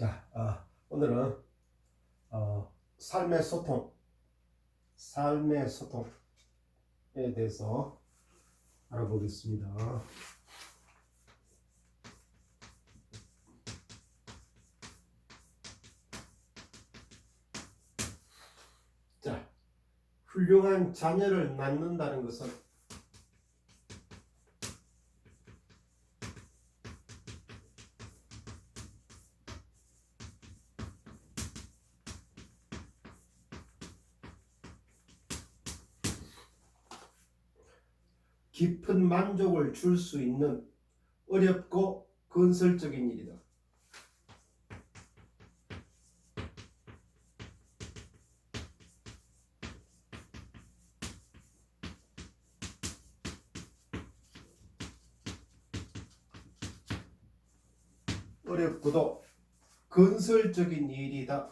자, 어, 오늘은 어, 삶의 소통, 삶의 소통에 대해서 알아보겠습니다. 자, 훌륭한 자녀를 낳는다는 것은 깊은 만족을 줄 수 있는 어렵고 건설적인 일이다. 어렵고도 건설적인 일이다.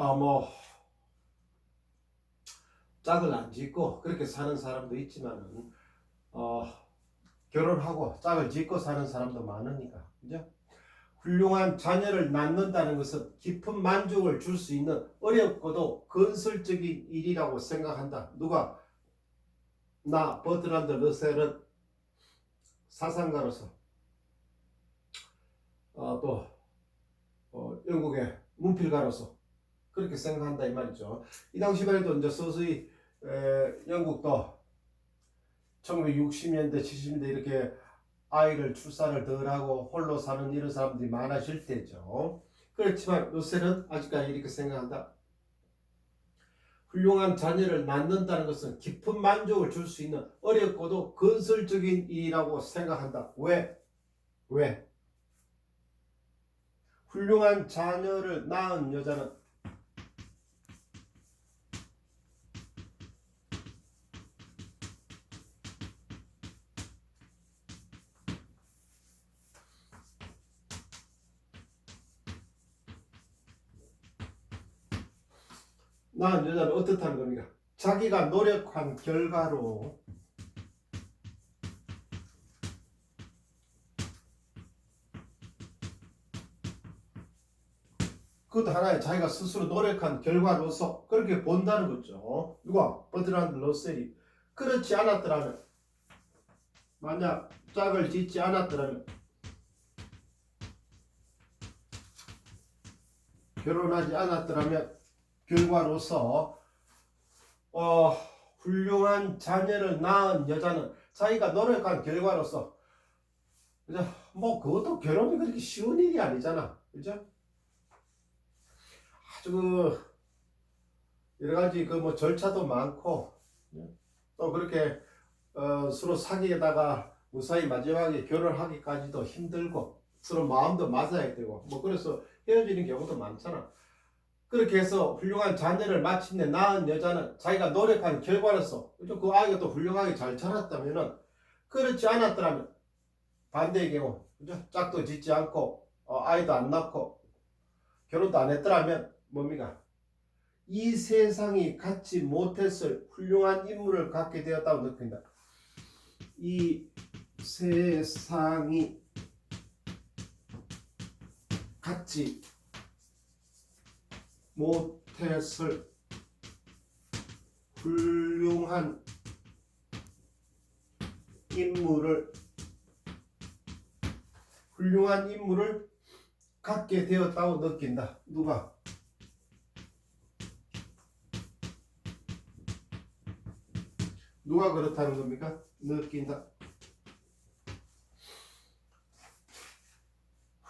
자, 아, 뭐 짝을 안 짓고 그렇게 사는 사람도 있지만은 어, 결혼하고 짝을 짓고 사는 사람도 많으니까 그죠? 훌륭한 자녀를 낳는다는 것은 깊은 만족을 줄 수 있는 어렵고도 건설적인 일이라고 생각한다. 누가 나 버트란드 러셀은 사상가로서 어, 또 어, 영국의 문필가로서 그렇게 생각한다 이 말이죠. 이 당시만 해도 이제 서서히 에, 영국도 1960년대, 70년대 이렇게 아이를 출산을 덜 하고 홀로 사는 이런 사람들이 많아질 때죠. 그렇지만 요새는 아직까지 이렇게 생각한다. 훌륭한 자녀를 낳는다는 것은 깊은 만족을 줄 수 있는 어렵고도 건설적인 일이라고 생각한다. 왜? 왜? 훌륭한 자녀를 낳은 여자는 낳은 여자는 어떻다는 겁니까? 자기가 노력한 결과로 그것도 하나의 자기가 스스로 노력한 결과로서 그렇게 본다는 거죠. 누가? 버드란드 러셀이 그렇지 않았더라면 만약 짝을 짓지 않았더라면 결혼하지 않았더라면 결과로서 어, 훌륭한 자녀를 낳은 여자는 자기가 노력한 결과로서 그죠? 뭐 그것도 결혼이 그렇게 쉬운 일이 아니잖아, 그죠? 아주 그 여러 가지 그 뭐 절차도 많고 또 그렇게 어, 서로 사귀다가 무사히 마지막에 결혼하기까지도 힘들고 서로 마음도 맞아야 되고 뭐 그래서 헤어지는 경우도 많잖아. 그렇게 해서 훌륭한 자녀를 마침내 낳은 여자는 자기가 노력한 결과로서? 그 아이가 또 훌륭하게 잘 자랐다면은 그렇지 않았더라면 반대의 경우 그죠? 짝도 짓지 않고 어, 아이도 안 낳고 결혼도 안 했더라면 뭡니까? 이 세상이 갖지 못했을 훌륭한 인물을 갖게 되었다고 느낀다. 이 세상이 갖지 못했을 훌륭한 인물을 훌륭한 인물을 갖게 되었다고 느낀다. 누가? 누가 그렇다는 겁니까? 느낀다.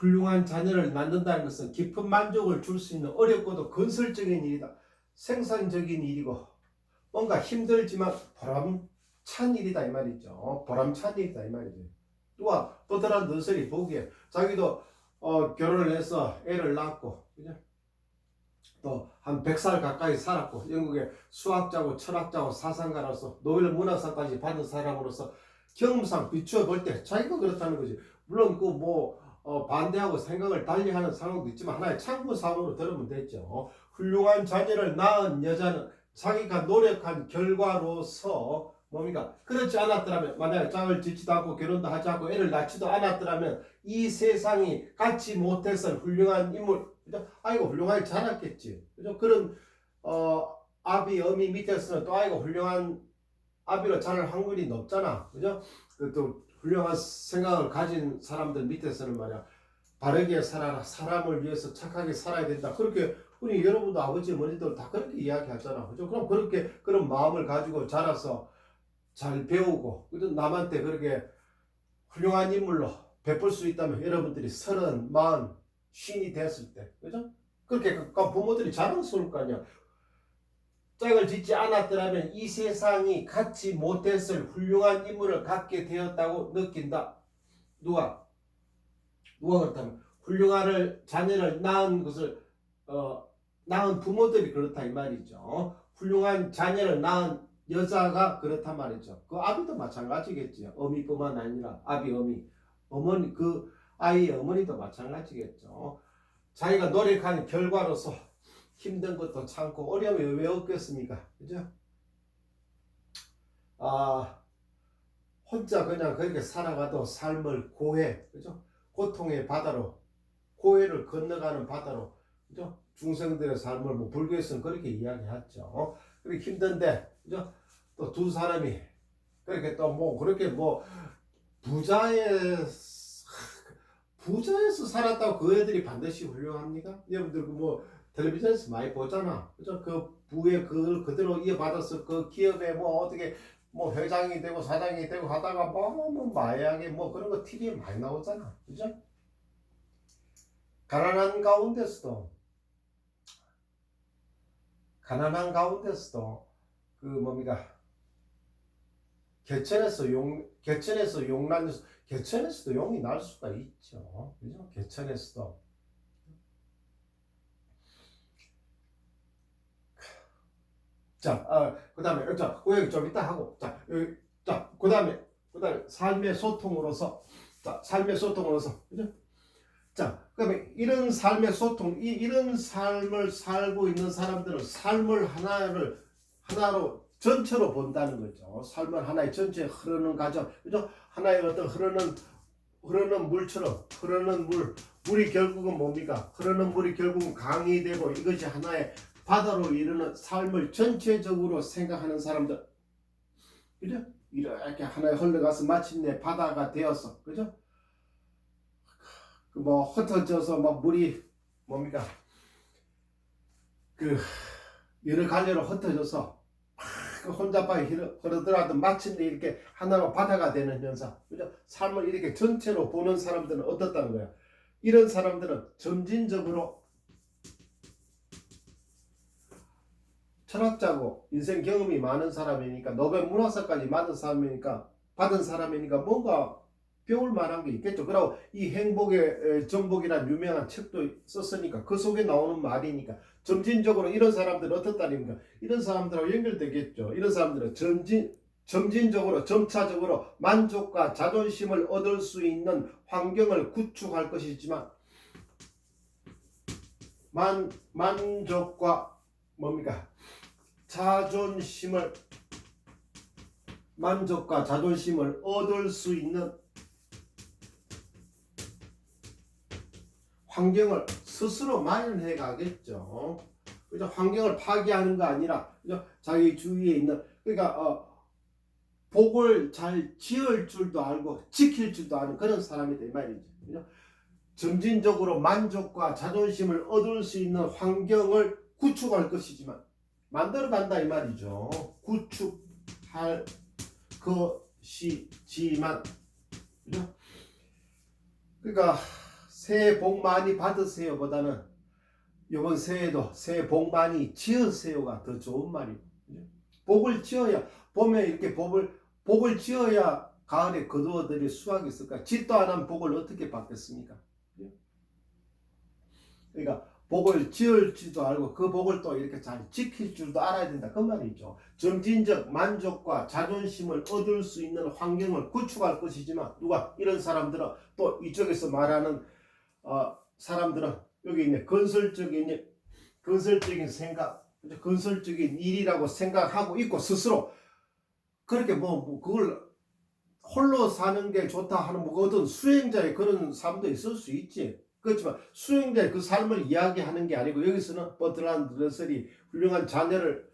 훌륭한 자녀를 낳는다는 것은 깊은 만족을 줄 수 있는 어렵고도 건설적인 일이다. 생산적인 일이고 뭔가 힘들지만 보람찬 일이다 이 말이죠. 보람찬 일이다 이 말이죠. 누가 버드란 너스리 보기에 자기도 어, 결혼을 해서 애를 낳고 그죠? 또한 100살 가까이 살았고 영국의 수학자고 철학자고 사상가로서 노벨 문학상까지 받은 사람으로서 경험상 비추어 볼 때 자기가 그렇다는 거지. 물론 그뭐 어, 반대하고 생각을 달리하는 상황도 있지만 하나의 참고 사항으로 들으면 됐죠. 훌륭한 자녀를 낳은 여자는 자기가 노력한 결과로서 뭡니까? 그렇지 않았더라면 만약에 짝을 짓지도 않고 결혼도 하지 않고 애를 낳지도 않았더라면 이 세상이 갖지 못했을 훌륭한 인물 그죠? 아이고 훌륭하게 자랐겠지 그죠? 그런 어 아비 어미 밑에서는 또 아이고 훌륭한 아비로 자랄 확률이 높잖아 그죠? 그또 훌륭한 생각을 가진 사람들 밑에서는 말이야 바르게 살아라 사람을 위해서 착하게 살아야 된다 그렇게 우리 여러분도 아버지 어머니들 다 그렇게 이야기하잖아 그죠? 그럼 그렇게 그런 마음을 가지고 자라서 잘 배우고 남한테 그렇게 훌륭한 인물로 베풀 수 있다면 여러분들이 서른, 마흔, 쉰이 됐을 때 그죠? 그렇게 가까운 부모들이 자랑스러울 거 아니야 짝을 짓지 않았더라면 이 세상이 갖지 못했을 훌륭한 인물을 갖게 되었다고 느낀다 누가? 누가 그렇다면 훌륭한 자녀를 낳은 것을 어, 낳은 부모들이 그렇다 이 말이죠 훌륭한 자녀를 낳은 여자가 그렇단 말이죠. 그 아비도 마찬가지겠죠. 어미뿐만 아니라 아비, 어미, 어머니 그 아이의 어머니도 마찬가지겠죠. 자기가 노력하는 결과로서 힘든 것도 참고 어려움이 왜 없겠습니까? 그죠? 아 혼자 그냥 그렇게 살아가도 삶을 고해, 그죠? 고통의 바다로 고해를 건너가는 바다로, 그죠? 중생들의 삶을 뭐 불교에서는 그렇게 이야기하죠. 그렇게 힘든데, 그죠? 또 두 사람이 그렇게 또 뭐 그렇게 뭐 부자의 부자에서 살았다고 그 애들이 반드시 훌륭합니까? 여러분들 그뭐 텔레비전에서 많이 보잖아. 그죠? 그 부의 그걸 그대로 이어받아서 그 기업에 뭐 어떻게 뭐 회장이 되고 사장이 되고 하다가 뭐, 뭐, 뭐 마약에 뭐 그런 거 TV에 많이 나오잖아. 그죠? 가난한 가운데서도 가난한 가운데서도 그 뭡니까 개천에서 용 개천에서 용난 개천에서도 용이 날 수가 있죠. 그죠? 개천에서도 자, 아, 그다음에 자, 그 얘기 좀 이따 하고 자, 여기, 자, 그 다음에 그 다음에 삶의 소통으로서 자, 삶의 소통으로서 그죠? 자, 그다음에 이런 삶의 소통, 이 이런 삶을 살고 있는 사람들은 삶을 하나를 하나로 전체로 본다는 거죠. 삶을 하나의 전체 흐르는 과정, 그죠? 하나의 어떤 흐르는 흐르는 물처럼 흐르는 물, 물이 결국은 뭡니까? 흐르는 물이 결국은 강이 되고 이것이 하나의 바다로 이르는 삶을 전체적으로 생각하는 사람들, 그죠? 이렇게 하나에 흘러가서 마침내 바다가 되어서, 그죠? 그뭐 흩어져서 막 물이 뭡니까? 그 여러 갈래로 흩어져서 그 혼자바에 흐르더라도 마침내 이렇게 하나로 바다가 되는 현상. 그죠? 삶을 이렇게 전체로 보는 사람들은 어떻다는 거야? 이런 사람들은 점진적으로 철학자고 인생 경험이 많은 사람이니까 노벨 문학상까지 받은 사람이니까 받은 사람이니까 뭔가 배울 만한 게 있겠죠. 그리고 이 행복의 전복이라는 유명한 책도 썼으니까 그 속에 나오는 말이니까 점진적으로 이런 사람들은 어떻다니까 이런 사람들하고 연결되겠죠. 이런 사람들은 점진 점진적으로 점차적으로 만족과 자존심을 얻을 수 있는 환경을 구축할 것이지만 만 만족과 뭡니까 자존심을 만족과 자존심을 얻을 수 있는 환경을 스스로 마련해 가겠죠. 그죠? 환경을 파괴하는 거 아니라 그죠? 자기 주위에 있는 그러니까 어, 복을 잘 지을 줄도 알고 지킬 줄도 아는 그런 사람이다 이 말이죠. 그죠? 점진적으로 만족과 자존심을 얻을 수 있는 환경을 구축할 것이지만 만들어 간다 이 말이죠. 구축할 것이지만 그죠? 그러니까 새해 복 많이 받으세요 보다는 이번 새해도 새해 복 많이 지으세요가 더 좋은 말이에요. 복을 지어야 봄에 이렇게 복을 복을 지어야 가을에 거두어들이 수확이 있을까? 짓도 안 한 복을 어떻게 받겠습니까? 그러니까 복을 지을지도 알고 그 복을 또 이렇게 잘 지킬 줄도 알아야 된다 그 말이죠. 점진적 만족과 자존심을 얻을 수 있는 환경을 구축할 것이지만 누가 이런 사람들은 또 이쪽에서 말하는 어, 사람들은 여기 있네 건설적인 건설적인 생각? 건설적인 일이라고 생각하고 있고 스스로 그렇게 뭐, 뭐 그걸 홀로 사는 게 좋다 하는 뭐 어떤 수행자의 그런 삶도 있을 수 있지. 그렇지만 수행자의 그 삶을 이야기하는 게 아니고 여기서는 버트란드 러셀이 훌륭한 자녀를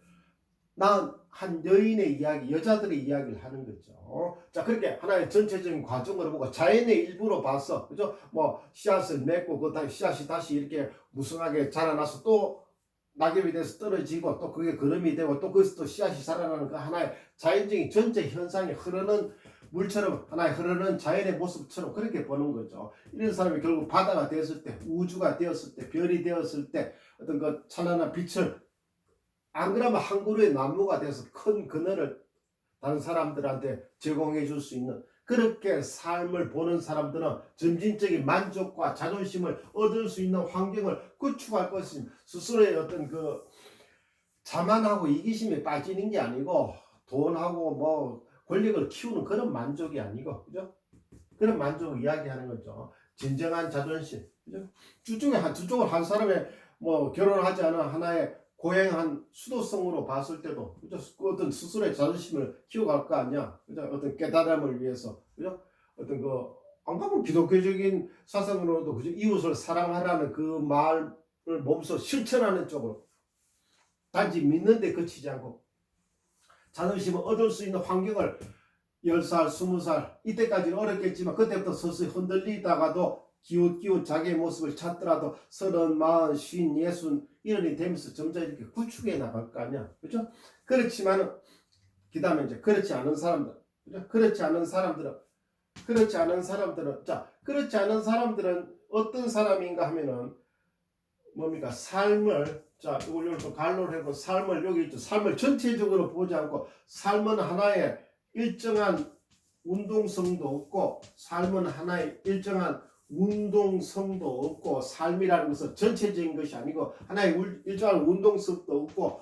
낳은 한 여인의 이야기, 여자들의 이야기를 하는 거죠. 자, 그렇게 하나의 전체적인 과정으로 보고 자연의 일부로 봐서, 그죠? 뭐, 씨앗을 맺고, 그 다시 씨앗이 다시 이렇게 무성하게 자라나서 또 낙엽이 돼서 떨어지고, 또 그게 걸음이 되고, 또 거기서 또 씨앗이 자라나는 그 하나의 자연적인 전체 현상이 흐르는 물처럼 하나의 흐르는 자연의 모습처럼 그렇게 보는 거죠. 이런 사람이 결국 바다가 되었을 때, 우주가 되었을 때, 별이 되었을 때, 어떤 그 찬란한 빛을 안 그러면 한 그루의 나무가 돼서 큰 그늘을 다른 사람들한테 제공해 줄 수 있는 그렇게 삶을 보는 사람들은 점진적인 만족과 자존심을 얻을 수 있는 환경을 구축할 것입니다. 스스로의 어떤 그 자만하고 이기심에 빠지는 게 아니고 돈하고 뭐 권력을 키우는 그런 만족이 아니고 그죠? 그런 만족을 이야기하는 거죠. 진정한 자존심. 그죠? 두 중에 한, 두 쪽을 한 사람의 뭐 결혼하지 않은 하나의 고행한 수도성으로 봤을 때도 그죠? 그 어떤 스스로의 자존심을 키워갈 거 아니야. 그죠? 어떤 깨달음을 위해서. 그죠? 어떤 그, 안 가면 기독교적인 사상으로도 그죠? 이웃을 사랑하라는 그 말을 몸소 실천하는 쪽으로. 단지 믿는데 그치지 않고 자존심을 얻을 수 있는 환경을 10살, 20살 이때까지는 어렵겠지만 그때부터 서서히 흔들리다가도 기웃기웃 자기의 모습을 찾더라도 서른, 마흔, 쉰, 예순 이런이 되면서 점점 이렇게 구축해 나갈 거 아니야. 그죠? 그렇지만 그 다음에 이제 그렇지 않은 사람들 그죠? 그렇지 않은 사람들은 그렇지 않은 사람들은 자 그렇지 않은 사람들은 어떤 사람인가 하면은 뭡니까 삶을 자 이걸 여기서 갈로를 해고 삶을 여기 있죠. 삶을 전체적으로 보지 않고 삶은 하나의 일정한 운동성도 없고 삶은 하나의 일정한 운동성도 없고 삶이라는 것은 전체적인 것이 아니고 하나의 울- 일정한 운동성도 없고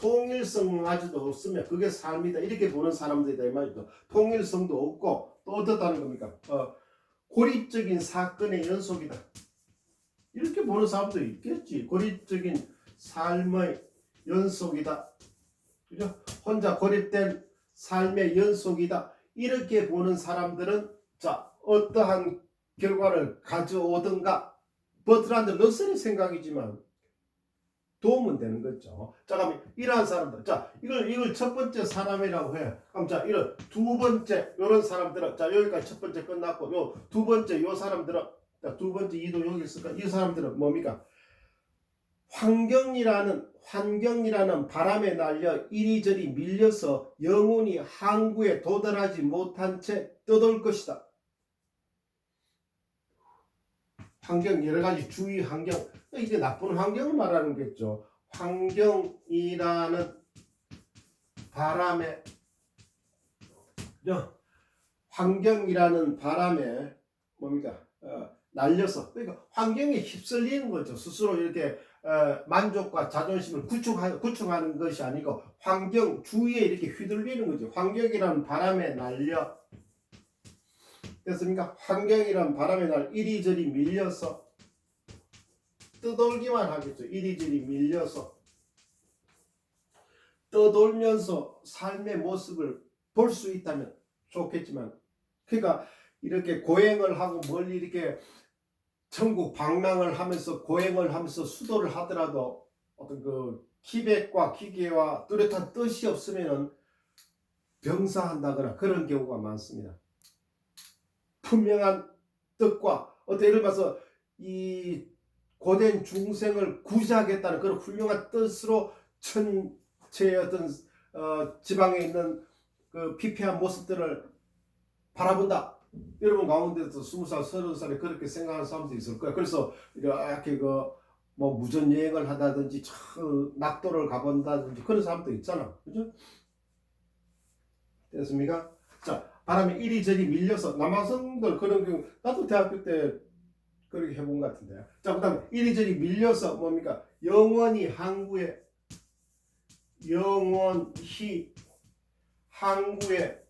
통일성마저도 없으면 그게 삶이다. 이렇게 보는 사람들이다 이 말이죠. 통일성도 없고 또 어떻다는 겁니까? 어, 고립적인 사건의 연속이다. 이렇게 보는 사람도 있겠지. 고립적인 삶의 연속이다 그죠 혼자 고립된 삶의 연속이다 이렇게 보는 사람들은 자 어떠한 결과를 가져오든가 버트란드 러셀의 생각이지만 도움은 되는 거죠. 자, 그럼 이러한 사람들, 자, 이걸 이걸 첫 번째 사람이라고 해. 그럼 자, 이런 두 번째 이런 사람들은 자 여기까지 첫 번째 끝났고 요 두 번째 요 사람들은 자, 두 번째 이도 여기 있을까? 이 사람들은 뭡니까? 환경이라는 환경이라는 바람에 날려 이리저리 밀려서 영혼이 항구에 도달하지 못한 채 떠돌 것이다. 환경 여러 가지 주위 환경 이게 나쁜 환경을 말하는 거겠죠. 환경이라는 바람에? 환경이라는 바람에 뭡니까 어, 날려서 그러니까 환경에 휩쓸리는 거죠. 스스로 이렇게 어, 만족과 자존심을 구축하, 구축하는 것이 아니고 환경 주위에 이렇게 휘둘리는 거죠. 환경이라는 바람에 날려 됐습니까? 환경이란 바람에 날 이리저리 밀려서 떠돌기만 하겠죠. 이리저리 밀려서 떠돌면서 삶의 모습을 볼 수 있다면 좋겠지만 그러니까 이렇게 고행을 하고 멀리 이렇게 천국 방랑을 하면서 고행을 하면서 수도를 하더라도 어떤 그 기백과 기계와 뚜렷한 뜻이 없으면은 병사한다거나 그런 경우가 많습니다. 분명한 뜻과 어떤 예를 들어서 이 고된 중생을 구제하겠다는 그런 훌륭한 뜻으로 천체의 어떤 어, 지방에 있는 그 피폐한 모습들을 바라본다. 여러분 가운데서 스무 살, 서른 살에 그렇게 생각하는 사람도 있을 거예요. 그래서 이렇게 그 뭐 무전 여행을 하다든지 저 낙도를 가본다든지 그런 사람도 있잖아. 그죠? 됐습니까? 자, 바람이 이리저리 밀려서 남학생들 그런 경우 나도 대학교 때 그렇게 해본 것 같은데. 자, 그다음에 이리저리 밀려서 뭡니까? 영원히 항구에 영원히 항구에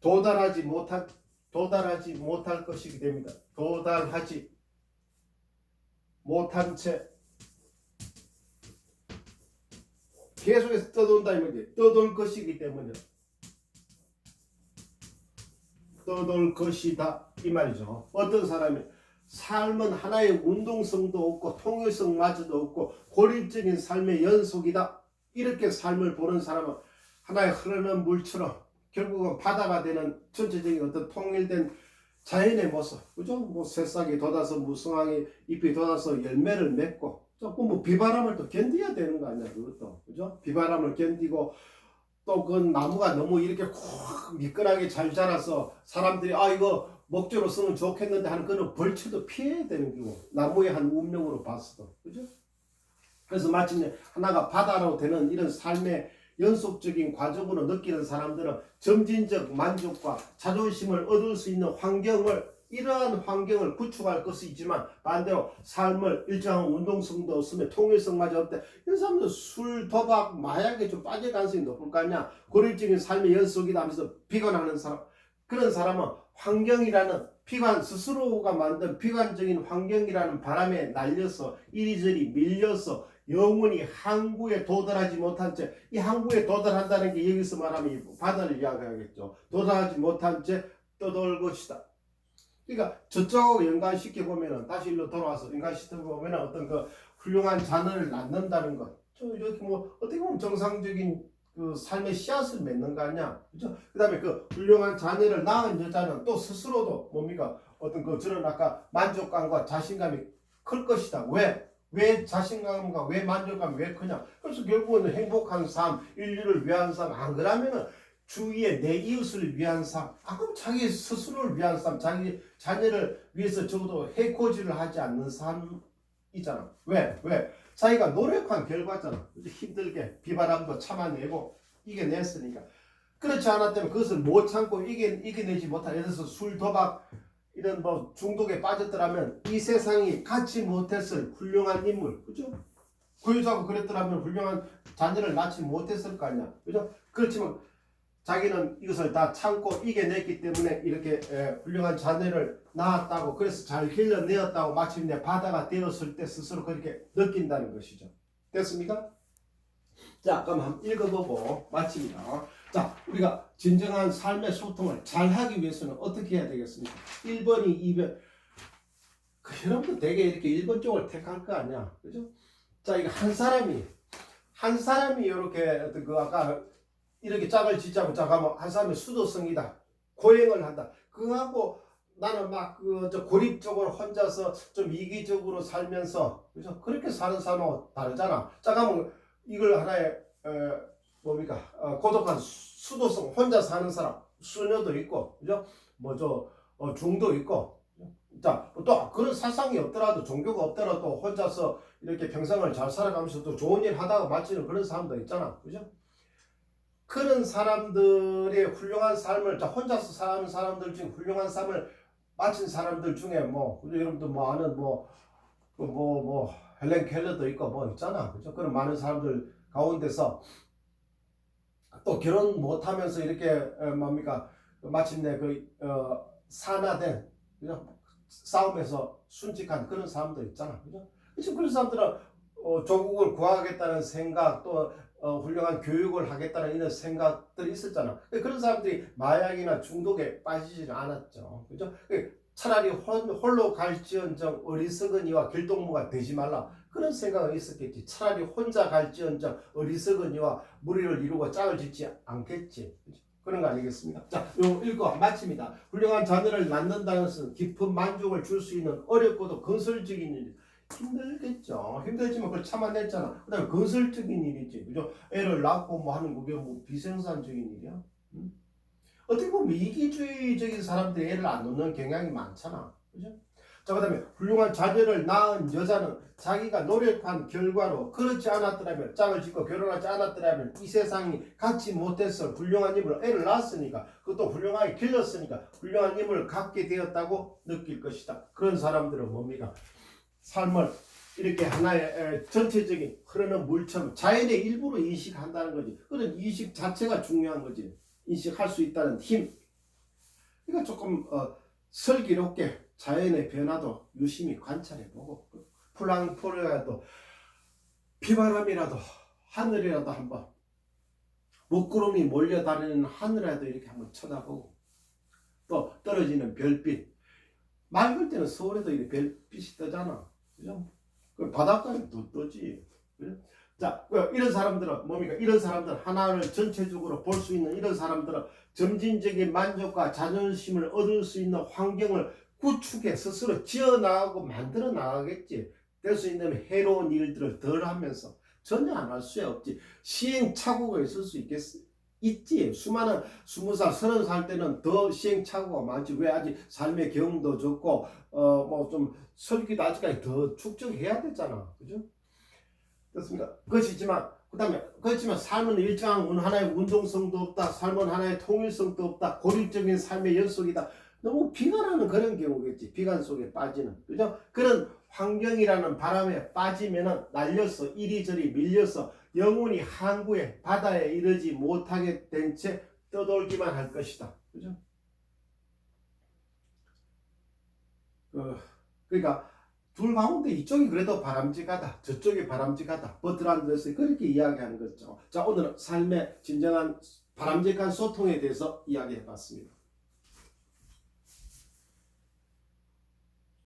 도달하지 못할 도달하지 못할 것이기 됩니다. 도달하지 못한 채 계속해서 떠돈다 이 말이지. 떠돌 것이기 때문에 떠돌 것이다 이 말이죠. 어떤 사람이 삶은 하나의 운동성도 없고 통일성마저도 없고 고립적인 삶의 연속이다. 이렇게 삶을 보는 사람은 하나의 흐르는 물처럼 결국은 바다가 되는 전체적인 어떤 통일된 자연의 모습, 그죠? 뭐 새싹이 돋아서 무성하게 잎이 돋아서 열매를 맺고 조금 뭐 비바람을 또 견뎌야 되는 거 아니야 그것도 그죠? 비바람을 견디고 또 그 나무가 너무 이렇게 콕 미끈하게 잘 자라서 사람들이 아 이거 먹조로 쓰면 좋겠는데 하는 그런 벌초도 피해야 되는 거고 나무의 한 운명으로 봤어도 그죠? 그래서 마침내 하나가 바다로 되는 이런 삶의 연속적인 과정으로 느끼는 사람들은 점진적 만족과 자존심을 얻을 수 있는 환경을 이러한 환경을 구축할 것이 있지만 반대로 삶을 일정한 운동성도 없으며 통일성마저 없대. 이런 사람들 술, 도박, 마약에 좀 빠질 가능성이 높을 거 아니야. 고립적인 삶의 연속이다 하면서 비관하는 사람. 그런 사람은 환경이라는 비관 스스로가 만든 비관적인 환경이라는 바람에 날려서 이리저리 밀려서 영원히 항구에 도달하지 못한 채 이 항구에 도달한다는 게 여기서 말하면 이 바다를 이야기하겠죠. 도달하지 못한 채 떠돌 것이다. 그러니까 저쪽하고 연관시켜 보면은 다시 일로 돌아와서 연관시켜 보면은 어떤 그 훌륭한 자녀를 낳는다는 것. 저 이렇게 뭐 어떻게 보면 정상적인 그 삶의 씨앗을 맺는 거 아니야. 그죠? 그 다음에 그 훌륭한 자녀를 낳은 여자는 또 스스로도 뭡니까? 어떤 그 저런 아까 만족감과 자신감이 클 것이다. 왜? 왜 자신감과 왜 만족감이 왜 크냐? 그래서 결국은 행복한 삶, 인류를 위한 삶, 안 그러면은 주위의 내 이웃을 위한 삶, 아 그럼 자기 스스로를 위한 삶, 자기 자녀를 위해서 적어도 해코지를 하지 않는 삶이잖아. 왜? 왜? 자기가 노력한 결과잖아. 힘들게 비바람도 참아내고 이겨냈으니까. 그렇지 않았다면 그것을 못 참고 이겨, 이겨내지 못한 예를 들어서 술, 도박 이런 뭐 중독에 빠졌더라면 이 세상이 갖지 못했을 훌륭한 인물, 그죠? 구유자고 그랬더라면 훌륭한 자녀를 낳지 못했을 거 아니야, 그죠? 그렇지만 자기는 이것을 다 참고 이겨냈기 때문에 이렇게 에, 훌륭한 자녀를 낳았다고 그래서 잘 길러내었다고 마침내 바다가 되었을 때 스스로 그렇게 느낀다는 것이죠. 됐습니까? 자, 그럼 한번 읽어보고 마칩니다. 자, 우리가 진정한 삶의 소통을 잘 하기 위해서는 어떻게 해야 되겠습니까? 1번이 2번. 그 여러분도 되게 이렇게 1번 쪽을 택할 거 아니야. 그죠? 자, 이거 한 사람이, 한 사람이 이렇게 어떤 그 아까 이렇게 짝을 짓자고 자가면 한 사람의 수도성이다. 고행을 한다. 그거하고 나는 막그저 고립적으로 혼자서 좀 이기적으로 살면서 그죠? 그렇게 사는 사람하고 다르잖아. 자가면 이걸 하나의 에, 뭡니까 어, 고독한 수- 수도성 혼자 사는 사람 수녀도 있고 그죠? 뭐저 어, 중도 있고 자또 그런 사상이 없더라도 종교가 없더라도 혼자서 이렇게 평생을 잘 살아가면서 또 좋은 일 하다가 마치는 그런 사람도 있잖아 그죠? 그런 사람들의 훌륭한 삶을 자 혼자서 사는 사람들 중에 훌륭한 삶을 마친 사람들 중에 뭐 그죠? 여러분들 뭐 아는 뭐뭐뭐 뭐 헬렌 켈러도 있고 뭐 있잖아 그죠? 그런 많은 사람들 가운데서 또 결혼 못하면서 이렇게 어, 뭡니까 마침내 그 어, 산화된 그죠? 싸움에서 순직한 그런 사람도 있잖아 그죠? 지금 그런 사람들은 어, 조국을 구하겠다는 생각 또 어, 훌륭한 교육을 하겠다는 이런 생각들이 있었잖아. 그런 사람들이 마약이나 중독에 빠지지 않았죠. 그죠? 차라리 홀, 홀로 갈지언정 어리석은 이와 길동무가 되지 말라. 그런 생각은 있었겠지. 차라리 혼자 갈지언정 어리석은 이와 무리를 이루고 짝을 짓지 않겠지. 그런 거 아니겠습니까? 자, 요 읽고 마칩니다. 훌륭한 자녀를 낳는다는 것은 깊은 만족을 줄 수 있는 어렵고도 건설적인 일. 힘들겠죠. 힘들지만 그걸 참아냈잖아. 그 다음에 건설적인 일이지. 그죠? 애를 낳고 뭐 하는 그게 뭐 비생산적인 일이야. 응? 어떻게 보면 이기주의적인 사람들이 애를 안 놓는 경향이 많잖아. 그죠? 자, 그 다음에 훌륭한 자녀를 낳은 여자는 자기가 노력한 결과로 그렇지 않았더라면 짝을 짓고 결혼하지 않았더라면 이 세상이 갖지 못했을 훌륭한 힘을 애를 낳았으니까 그것도 훌륭하게 길렀으니까 훌륭한 힘을 갖게 되었다고 느낄 것이다. 그런 사람들은 뭡니까? 삶을 이렇게 하나의 에, 전체적인 흐르는 물처럼 자연의 일부로 인식한다는 거지. 그런 인식 자체가 중요한 거지. 인식할 수 있다는 힘. 그러니까 조금 어, 슬기롭게 자연의 변화도 유심히 관찰해보고 플랑포르라도 비바람이라도 하늘이라도 한번 먹구름이 몰려다니는 하늘에도 이렇게 한번 쳐다보고 또 떨어지는 별빛 맑을 때는 서울에도 이렇게 별빛이 뜨잖아? 그 바닷가에 또 뜨지? 자그 이런 사람들은 뭡니까 이런 사람들 하나를 전체적으로 볼 수 있는 이런 사람들은 점진적인 만족과 자존심을 얻을 수 있는 환경을 구축해 스스로 지어 나가고 만들어 나가겠지. 될 수 있는 해로운 일들을 덜 하면서 전혀 안 할 수 없지. 시행착오가 있을 수 있겠어 있지. 수많은 스무 살 서른 살 때는 더 시행착오가 많지. 왜 아직 삶의 경험도 적고 어 뭐 좀 설기도 아직까지 더 축적해야 되잖아. 그죠? 그렇습니다. 그것이지만 그 다음에 그렇지만 삶은 일정한 운 하나의 운동성도 없다. 삶은 하나의 통일성도 없다. 고립적인 삶의 연속이다 너무 비관하는 그런 경우겠지 비관 속에 빠지는 그죠 그런 환경이라는 바람에 빠지면은 날려서 이리저리 밀려서 영혼이 항구에 바다에 이르지 못하게 된 채 떠돌기만 할 것이다. 그죠? 그, 그러니까 둘 가운데 이쪽이 그래도 바람직하다. 저쪽이 바람직하다. 버트란드에서 그렇게 이야기하는 거죠. 자, 오늘은 삶의 진정한 바람직한 소통에 대해서 이야기해 봤습니다.